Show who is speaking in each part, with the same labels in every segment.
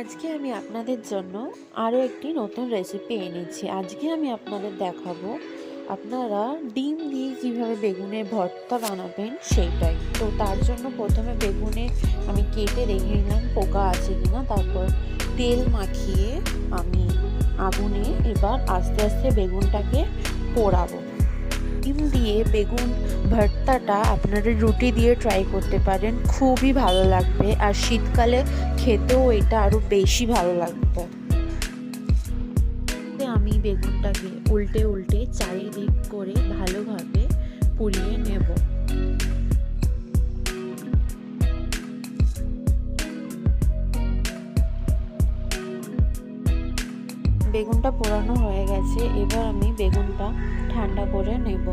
Speaker 1: আজকে আমি আপনাদের জন্য আরও একটি নতুন রেসিপি এনেছি। আজকে আমি আপনাদের দেখাবো আপনারা ডিম দিয়ে কীভাবে বেগুনের ভর্তা বানাবেন সেইটাই তো তার জন্য প্রথমে বেগুনে আমি কেটে রেখে নিলাম পোকা আছে কিনা। তারপর তেল মাখিয়ে আমি আগুনে এবার আস্তে আস্তে বেগুনটাকে পোড়াবো। ডিম দিয়ে বেগুন ভর্তাটা আপনারা রুটি দিয়ে ট্রাই করতে পারেন, খুবই ভালো লাগবে। আর শীতকালে খেতেও এটা আরও বেশি ভালো লাগতো। আমি বেগুনটাকে উল্টে উল্টে চারিদিক করে ভালোভাবে পুড়িয়ে নেব। বেগুনটা পোড়ানো হয়ে গেছে, এবার আমি বেগুনটা ঠান্ডা করে নেব।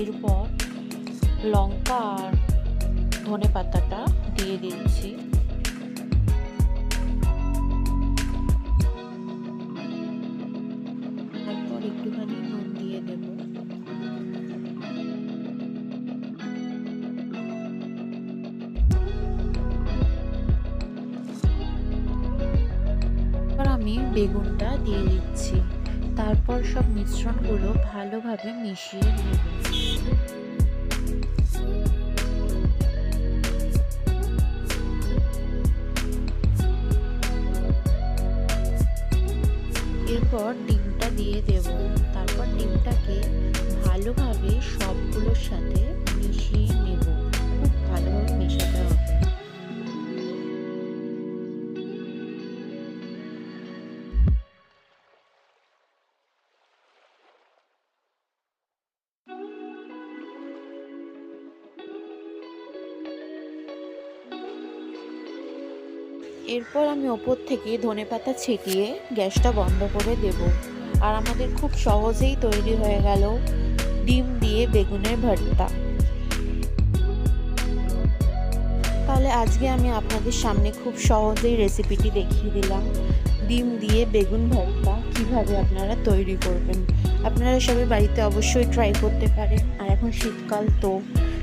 Speaker 1: এরপর লঙ্কা আর ধনে পাতাটা দিয়ে দিচ্ছি। তারপর একটুখানি নুন দিয়ে দেব। আমি বেগুনটা দিয়ে দিচ্ছি। তারপর সব মিশ্রণগুলো ভালোভাবে মিশিয়ে নেব এরপর ডিমটা দিয়ে দেব। তারপর ডিমটাকে ভালোভাবে সবগুলোর সাথে এরপর আমি ওপর থেকে ধনেপাতা ছিটিয়ে গ্যাসটা বন্ধ করে দেব। আর আমাদের খুব সহজেই তৈরি হয়ে গেল ডিম দিয়ে বেগুনের ভর্তা। তাহলে আজকে আমি আপনাদের সামনে খুব সহজেই রেসিপিটি দেখিয়ে দিলাম। ডিম দিয়ে বেগুন ভর্তা কীভাবে আপনারা তৈরি করবেন। আপনারা সবাই বাড়িতে অবশ্যই ট্রাই করতে পারেন। আর এখন শীতকাল তো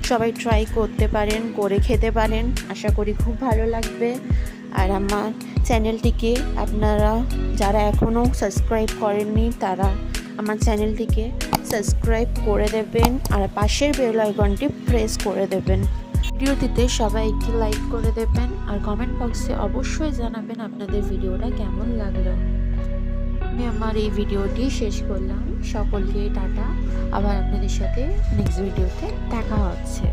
Speaker 1: সবাই ট্রাই করতে পারেন, করে খেতে পারেন। আশা করি খুব ভালো লাগবে। আর আমার চ্যানেলটিকে আপনারা যারা এখনও সাবস্ক্রাইব করেননি, তারা আমার চ্যানেলটিকে সাবস্ক্রাইব করে দেবেন। আর পাশের বেল আইকনটি প্রেস করে দেবেন। ভিডিওটিতে সবাই একটি লাইক করে দেবেন। আর কমেন্ট বক্সে অবশ্যই জানাবেন আপনাদের ভিডিওটা কেমন লাগল। আমি আমার এই ভিডিওটি শেষ করলাম। সকলকে টাটা। আবার আপনাদের সাথে নেক্সট ভিডিওতে দেখা হচ্ছে।